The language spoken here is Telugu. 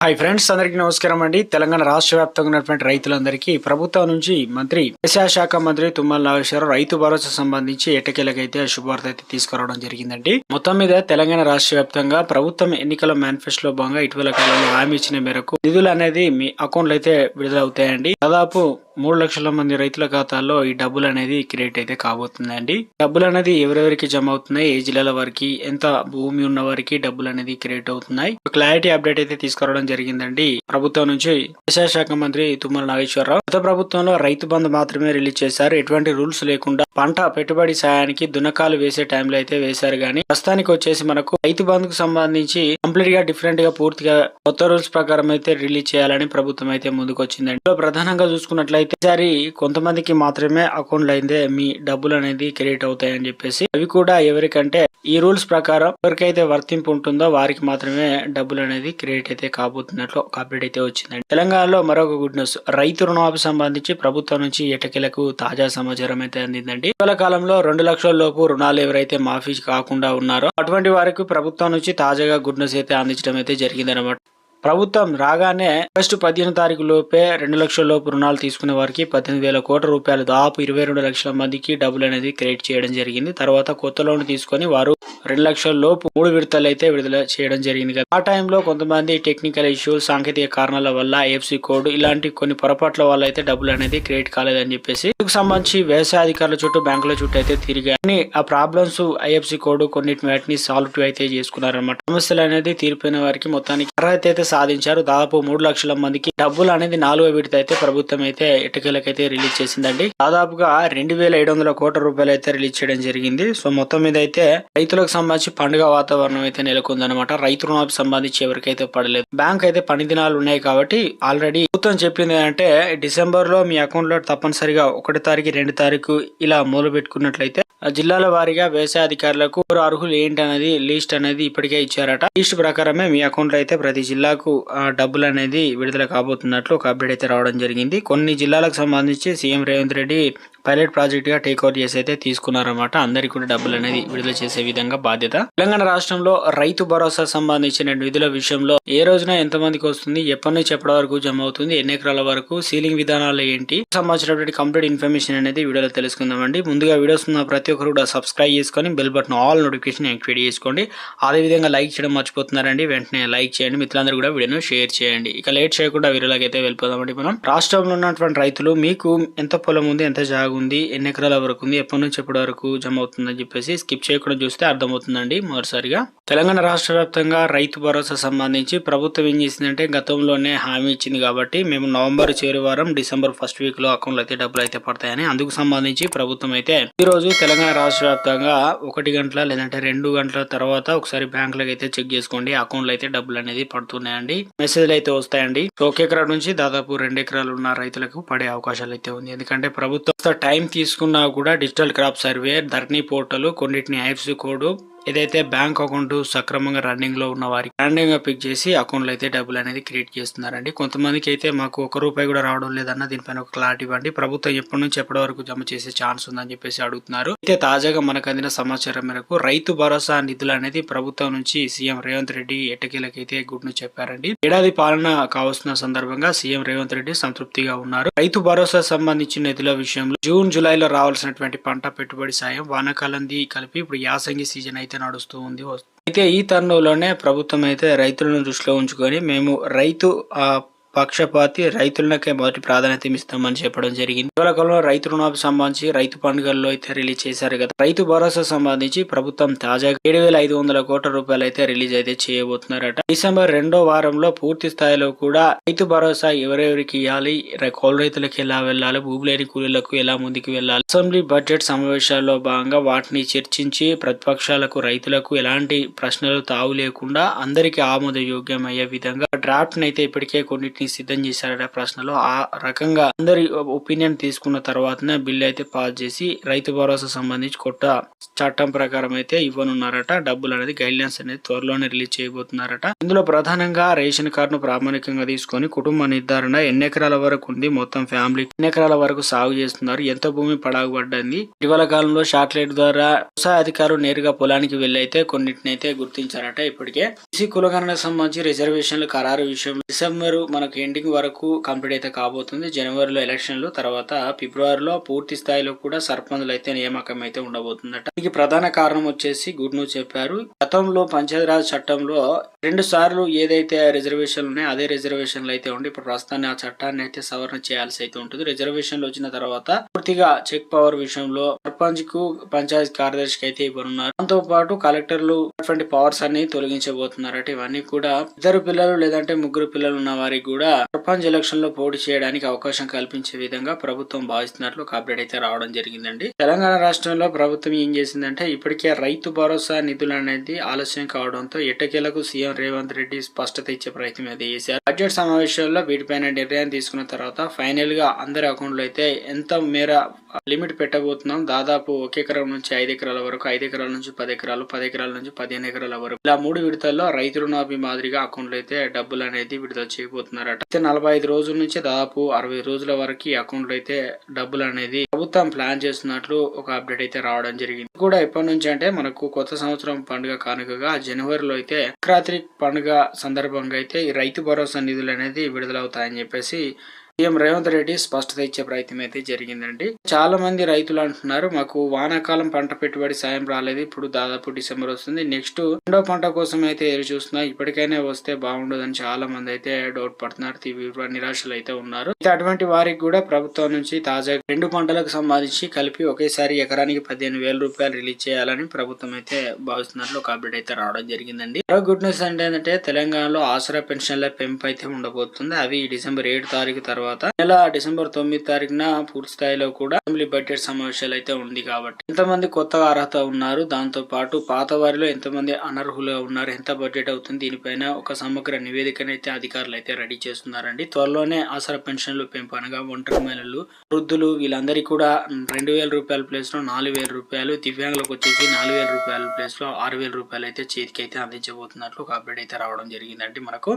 హాయ్ ఫ్రెండ్స్ అందరికీ నమస్కారం అండి. తెలంగాణ రాష్ట్ర వ్యాప్తంగా ఉన్నటువంటి రైతులందరికీ ప్రభుత్వం నుంచి మంత్రి వ్యవసాయ శాఖ మంత్రి తుమ్మల నాగేశ్వరరావు రైతు భరోసా సంబంధించి ఎటకేలకైతే శుభవార్త అయితే తీసుకురావడం జరిగిందండి. మొత్తం మీద తెలంగాణ రాష్ట్ర వ్యాప్తంగా ప్రభుత్వం ఎన్నికల మేనిఫెస్టోలో భాగంగా ఇటీవల కాలంలో హామీ ఇచ్చిన మేరకు నిధులు అనేది మీ అకౌంట్లో అయితే విడుదల అవుతాయండి దాదాపు మూడు లక్షల మంది రైతుల ఖాతాల్లో ఈ డబ్బులు అనేది క్రియేట్ అయితే కాబోతుందండి. డబ్బులు అనేది ఎవరెవరికి జమ అవుతున్నాయి? ఏ జిల్లాల వారికి? ఎంత భూమి ఉన్న వారికి డబ్బులు అనేది క్రియేట్ అవుతున్నాయి? క్లారిటీ అప్డేట్ అయితే తీసుకురావడం జరిగిందండి. ప్రభుత్వం నుంచి వ్యవసాయ శాఖ మంత్రి తుమ్మల నాగేశ్వరరావు గత ప్రభుత్వంలో రైతు బంధు మాత్రమే రిలీజ్ చేశారు. ఎటువంటి రూల్స్ లేకుండా పంట పెట్టుబడి సాయానికి దున్నకాలు వేసే టైంలో అయితే వేశారు కానీ ప్రస్తుతానికి వచ్చేసి మనకు రైతు బంధుకు సంబంధించి కంప్లీట్గా డిఫరెంట్గా పూర్తిగా కొత్త రూల్స్ ప్రకారం అయితే రిలీజ్ చేయాలని ప్రభుత్వం అయితే ముందుకు వచ్చిందండి ప్రధానంగా చూసుకున్నట్లయితే ప్రతిసారి కొంతమందికి మాత్రమే అకౌంట్లు అయితే మీ డబ్బులు అనేది క్రెడిట్ అవుతాయని చెప్పేసి అవి కూడా ఎవరికంటే ఈ రూల్స్ ప్రకారం ఎవరికైతే వర్తింపు ఉంటుందో వారికి మాత్రమే డబ్బులు అనేది క్రెడిట్ అయితే కాబోతున్నట్లు అప్డేట్ అయితే వచ్చిందండి. తెలంగాణలో మరొక గుడ్ న్యూస్. రైతు రుణమాఫీ సంబంధించి ప్రభుత్వం నుంచి ఎటకెలకు తాజా సమాచారం అయితే అందిందండి. ఇటీవల కాలంలో రెండు లక్షల లోపు రుణాలు ఎవరైతే మాఫీ కాకుండా ఉన్నారో అటువంటి వారికి ప్రభుత్వం నుంచి తాజాగా గుడ్ న్యూస్ అయితే అందించడం అయితే జరిగిందనమాట ప్రభుత్వం రాగానే ఆగస్టు పదిహేను తారీఖు లోపే రెండు లక్షల లోపు రుణాలు తీసుకునే వారికి పద్దెనిమిది వేల కోట్ల రూపాయలు దాదాపు ఇరవై రెండు లక్షల మందికి డబ్బులు అనేది క్రియేట్ చేయడం జరిగింది. తర్వాత కొత్త లోన్ తీసుకొని వారు రెండు లక్షల లోపు మూడు విడతలు అయితే విడుదల చేయడం జరిగింది కదా. ఆ టైంలో కొంతమంది టెక్నికల్ ఇష్యూస్ సాంకేతిక కారణాల వల్ల ఐఎఫ్సి కోడ్ ఇలాంటి కొన్ని పొరపాట్ల వల్ల అయితే డబ్బులు అనేది క్రియేట్ కాలేదని చెప్పేసి ఇందుకు సంబంధించి వ్యవసాయ అధికారుల చుట్టూ బ్యాంకుల చుట్టూ అయితే తిరిగాయి ఆ ప్రాబ్లమ్స్ ఐఎఫ్సి కోడ్ కొన్నిటి వాటిని సాల్వ్ అయితే చేసుకున్నారన్నమాట. సమస్యలు అనేది తీరిపోయిన వారికి మొత్తానికి అర్హత అయితే సాధించారు. దాదాపు మూడు లక్షల మందికి డబ్బులు అనేది నాలుగో విడత అయితే ప్రభుత్వం అయితే ఎటుకలకైతే రిలీజ్ చేసిందండి. దాదాపుగా రెండు వేల ఏడు వందల కోట్ల రూపాయలు అయితే రిలీజ్ చేయడం జరిగింది. సో మొత్తం మీద అయితే రైతులకు సంబంధించి పండుగ వాతావరణం అయితే నెలకొందనమాట రైతు రుణాలకు సంబంధించి ఎవరికైతే పడలేదు. బ్యాంక్ అయితే పని దినాలు ఉన్నాయి కాబట్టి ఆల్రెడీ ప్రభుత్వం చెప్పింది అంటే డిసెంబర్లో మీ అకౌంట్లో తప్పనిసరిగా ఒకటి తారీఖు రెండు తారీఖు ఇలా మొదలు పెట్టుకున్నట్లయితే జిల్లాల వారీగా వ్యవసాయ అధికారులకు అర్హులు ఏంటి అనేది లిస్ట్ అనేది ఇప్పటికే ఇచ్చారట. లిస్ట్ ప్రకారమే మీ అకౌంట్లో అయితే ప్రతి జిల్లాకు డబ్బులు అనేది విడుదల కాబోతున్నట్లు ఒక అప్డేట్ అయితే రావడం జరిగింది. కొన్ని జిల్లాలకు సంబంధించి సీఎం రేవంత్ రెడ్డి పైలట్ ప్రాజెక్టుగా టేక్ ఓవర్ చేసి అయితే తీసుకున్నారన్నమాట. అందరికి కూడా డబ్బులు అనేది విడుదల చేసే విధంగా బాధ్యత. తెలంగాణ రాష్ట్రంలో రైతు భరోసా సంబంధించిన నిధుల విషయంలో ఏ రోజున ఎంత మందికి వస్తుంది ఎప్పటి నుంచి ఎప్పటి వరకు జమ అవుతుంది ఎన్ని ఎకరాల వరకు సీలింగ్ విధానాలు ఏంటి సంబంధించినటువంటి కంప్లీట్ ఇన్ఫర్మేషన్ అనేది వీడియోలో తెలుసుకుందామండి. ముందుగా వీడియోస్ ఉన్న ప్రతి ఒక్కరు కూడా సబ్స్క్రైబ్ చేసుకొని bell button all notification activate చేసుకోండి. అదే విధంగా లైక్ చేయడం మర్చిపోతున్నారండి వెంటనే లైక్ చేయండి. మిత్రులందరూ కూడా వీడియోను షేర్ చేయండి. ఇక లేట్ చేయకుండా వీడియోలోకి అయితే వెళ్ళిపోదామండి మనం. రాష్ట్రంలో ఉన్నటువంటి రైతులు మీకు ఎంత పొలం ఉంది ఎంత జాగు ఉంది ఎన్ని ఎకరాల వరకు ఉంది ఎప్పటి నుంచి ఎప్పటి వరకు జమ అవుతుందని చెప్పేసి స్కిప్ చేయకుండా చూస్తే అర్థమవుతుందండి మొదటిసారిగా. తెలంగాణ రాష్ట్ర వ్యాప్తంగా రైతు భరోసా సంబంధించి ప్రభుత్వం ఏం చేసిందంటే గతంలోనే హామీ ఇచ్చింది కాబట్టి మేము నవంబర్ చివరి వారం డిసెంబర్ ఫస్ట్ వీక్లో అకౌంట్లో అయితే డబ్బులు అయితే పడతాయని అందుకు సంబంధించి ప్రభుత్వం అయితే ఈ రోజు తెలంగాణ రాష్ట్ర వ్యాప్తంగా ఒకటి గంటల లేదంటే రెండు గంటల తర్వాత ఒకసారి బ్యాంకులకు అయితే చెక్ చేసుకోండి అకౌంట్లో అయితే డబ్బులు అనేది పడుతున్నాయండి. మెసేజ్లు అయితే వస్తాయండి. ఒక ఎకరా నుంచి దాదాపు రెండు ఎకరాలు ఉన్న రైతులకు పడే అవకాశాలు అయితే ఉంది. ఎందుకంటే ప్రభుత్వం టైం తీసుకున్నా కూడా digital crop survey Dharani portal కొన్నిటిని ఐఎఫ్సి కోడ్ ఏదైతే బ్యాంక్ అకౌంట్ సక్రమంగా రన్నింగ్లో ఉన్న వారికి రన్నింగ్గా పిక్ చేసి అకౌంట్లో అయితే డబ్బులు అనేది క్రియేట్ చేస్తున్నారండి. కొంతమందికి అయితే మాకు ఒక రూపాయి కూడా రావడం లేదన్న దీనిపైన ఒక క్లారిటీ ఇవ్వండి. ప్రభుత్వం ఎప్పటి నుంచి ఎప్పటి వరకు జమ చేసే ఛాన్స్ ఉందని చెప్పేసి అడుగుతున్నారు. అయితే తాజాగా మనకు అందిన సమాచారం మేరకు రైతు భరోసా నిధులు అనేది ప్రభుత్వం నుంచి సీఎం రేవంత్ రెడ్డి ఎట్టకీలకైతే గుడ్ను చెప్పారండి. ఏడాది పాలన కావస్తున్న సందర్భంగా సీఎం రేవంత్ రెడ్డి సంతృప్తిగా ఉన్నారు. రైతు భరోసా సంబంధించిన నిధుల విషయంలో జూన్ జూలైలో రావాల్సినటువంటి పంట పెట్టుబడి సాయం వానాకాలంది కలిపి ఇప్పుడు యాసంగి సీజన్ అయితే నడుస్తూ ఉంది. అయితే ఈ తరుణంలోనే ప్రభుత్వం అయితే రైతులను దృష్టిలో ఉంచుకొని మేము రైతు పక్షపాతి రైతులకే మొదటి ప్రాధాన్యత ఇస్తామని చెప్పడం జరిగింది. ఇటీవల కాలంలో రైతు రుణాలకు సంబంధించి రైతు పండుగల్లో అయితే రిలీజ్ చేశారు కదా. రైతు భరోసా సంబంధించి ప్రభుత్వం తాజాగా ఏడు వేల ఐదు వందల కోట్ల రూపాయలు అయితే రిలీజ్ అయితే చేయబోతున్నారట. డిసెంబర్ రెండో వారంలో పూర్తి స్థాయిలో కూడా రైతు భరోసా ఎవరెవరికి ఇవ్వాలి? రై- కౌలు రైతులకు ఎలా వెళ్ళాలి? భూమి లేని కూలీలకు ఎలా ముందుకు వెళ్ళాలి? అసెంబ్లీ బడ్జెట్ సమావేశాల్లో భాగంగా వాటిని చర్చించి ప్రతిపక్షాలకు రైతులకు ఎలాంటి ప్రశ్నలు తావు లేకుండా అందరికీ ఆమోదయోగ్యమయ్యే విధంగా డ్రాఫ్ట్ అయితే ఇప్పటికే కొన్నిటిని సిద్ధం చేశారట ప్రశ్నలో ఆ రకంగా అందరి ఒపీనియన్ తీసుకున్న తర్వాతనే బిల్ అయితే పాస్ చేసి రైతు భరోసా సంబంధించి కొత్త చట్టం ప్రకారం అయితే ఇవ్వనున్నారట. డబ్బులు అనేది గైడ్లైన్స్ అనేది త్వరలోనే రిలీజ్ చేయబోతున్నారట. ఇందులో ప్రధానంగా రేషన్ కార్డును ప్రామాణికంగా తీసుకొని కుటుంబ నిర్ధారణ ఎన్ని ఎకరాల వరకు ఉంది మొత్తం ఫ్యామిలీ ఎన్ని ఎకరాల వరకు సాగు చేస్తున్నారు ఎంత భూమి పడగబడ్డింది ఇటీవల కాలంలో శాటిలైట్ ద్వారా వ్యవసాయ అధికారులు నేరుగా పొలానికి వెళ్ళి అయితే కొన్నిటిని అయితే గుర్తించారట ఇప్పటికే. బీసీ కులగణనకు సంబంధించి రిజర్వేషన్లు ఖరారు విషయం డిసెంబర్ మనకు ఎండింగ్ వరకు కంప్లీట్ అయితే కాబోతుంది. జనవరిలో ఎలక్షన్లు తర్వాత ఫిబ్రవరిలో పూర్తి స్థాయిలో కూడా సర్పంచులు అయితే నియామకం అయితే ఉండబోతుందట. దీనికి ప్రధాన కారణం వచ్చేసి గుడ్ న్యూస్ చెప్పారు. గతంలో పంచాయతీరాజ్ చట్టంలో రెండు సార్లు ఏదైతే రిజర్వేషన్లు ఉన్నాయో అదే రిజర్వేషన్లు అయితే ఉండి ఇప్పుడు ప్రస్తుతాన్ని ఆ చట్టాన్ని అయితే సవరణ చేయాల్సి అయితే ఉంటుంది. రిజర్వేషన్లు వచ్చిన తర్వాత పూర్తిగా చెక్ పవర్ విషయంలో సర్పంచ్కు పంచాయతీ కార్యదర్శికి అయితే ఇవ్వనున్నారు. దాంతో పాటు కలెక్టర్లు అటువంటి పవర్స్ అన్ని తొలగించబోతున్నారట. ఇవన్నీ కూడా ఇద్దరు పిల్లలు లేదంటే ముగ్గురు పిల్లలు ఉన్న వారికి కూడా సర్పంచ్ ఎలక్షన్లో పోటీ చేయడానికి అవకాశం కల్పించే విధంగా ప్రభుత్వం భావిస్తున్నట్లు ఒక అప్డేట్ అయితే రావడం జరిగిందండి. తెలంగాణ రాష్ట్రంలో ప్రభుత్వం ఏం చేసిందంటే ఇప్పటికే రైతు భరోసా నిధులు అనేది ఆలస్యం కావడంతో ఎట్టకేలకు సీఎం రేవంత్ రెడ్డి స్పష్టత ఇచ్చే ప్రయత్నం అయితే చేశారు. బడ్జెట్ సమావేశాల్లో వీటిపైన నిర్ణయం తీసుకున్న తర్వాత ఫైనల్గా అందరి అకౌంట్లో అయితే ఎంత మేర లిమిట్ పెట్టబోతున్నాం. దాదాపు ఒక ఎకరం నుంచి ఐదు ఎకరాల వరకు ఐదు ఎకరాల నుంచి పది ఎకరాలు పది ఎకరాల నుంచి పదిహేను ఎకరాల వరకు. ఇలా మూడు విడతల్లో రైతు రుణాభి మాదిరిగా అకౌంట్లో అయితే డబ్బులు అనేది విడుదల చేయబోతున్నారట. అయితే నలభై ఐదు రోజుల నుంచి దాదాపు అరవై రోజుల వరకు అకౌంట్లో అయితే డబ్బులు అనేది ప్రభుత్వం ప్లాన్ చేస్తున్నట్లు ఒక అప్డేట్ అయితే రావడం జరిగింది. కూడా ఎప్పటి నుంచి అంటే మనకు కొత్త సంవత్సరం పండుగ కానుకగా జనవరిలో అయితే సంక్రాంతి పండుగ సందర్భంగా అయితే ఈ రైతు భరోసా నిధులు అనేది విడుదలవుతాయని చెప్పేసి సీఎం రేవంత్ రెడ్డి స్పష్టత ఇచ్చే ప్రయత్నం అయితే జరిగిందండి. చాలా మంది రైతులు అంటున్నారు మాకు వానాకాలం పంట పెట్టుబడి సాయం రాలేదు ఇప్పుడు దాదాపు డిసెంబర్ వస్తుంది. నెక్స్ట్ రెండో పంట కోసం అయితే ఎదురు చూస్తున్నా ఇప్పటికైనా వస్తే బాగుండదని చాలా మంది అయితే డౌట్ పడుతున్నారు తీవ్ర నిరాశలు అయితే ఉన్నారు. అటువంటి వారికి కూడా ప్రభుత్వం నుంచి తాజా రెండు పంటలకు సంబంధించి కలిపి ఒకేసారి ఎకరానికి పదిహేను వేల రూపాయలు రిలీజ్ చేయాలని ప్రభుత్వం అయితే భావిస్తున్నట్లు ఒక అప్డేట్ అయితే రావడం జరిగిందండి. మరో గుడ్ న్యూస్ అంటే ఏంటంటే తెలంగాణలో ఆసరా పెన్షన్ల పెంపు అయితే ఉండబోతుంది. అవి డిసెంబర్ ఏడు తారీఖు తర్వాత తర్వాత నెల డిసెంబర్ తొమ్మిది తారీఖున పూర్తి స్థాయిలో కూడా అసెంబ్లీ బడ్జెట్ సమావేశాలు అయితే ఉంది కాబట్టి ఎంతమంది కొత్తగా అర్హత ఉన్నారు దాంతో పాటు పాత వారిలో ఎంతమంది అనర్హులుగా ఉన్నారు ఎంత బడ్జెట్ అవుతుంది దీనిపైన ఒక సమగ్ర నివేదికను అయితే అధికారులు అయితే రెడీ చేస్తున్నారండి. త్వరలోనే ఆసరా పెన్షన్లు పెంపు అనగా ఒంటరి మహిళలు వృద్ధులు వీళ్ళందరికీ కూడా రెండు వేల రూపాయల ప్లేస్లో నాలుగు వేల రూపాయలు దివ్యాంగులకు వచ్చేసి నాలుగు వేల రూపాయల ప్లేస్లో ఆరు వేల రూపాయలు అయితే చేతికి అయితే అందించబోతున్నట్లు ఒక అప్డేట్ అయితే రావడం జరిగిందండి మనకు.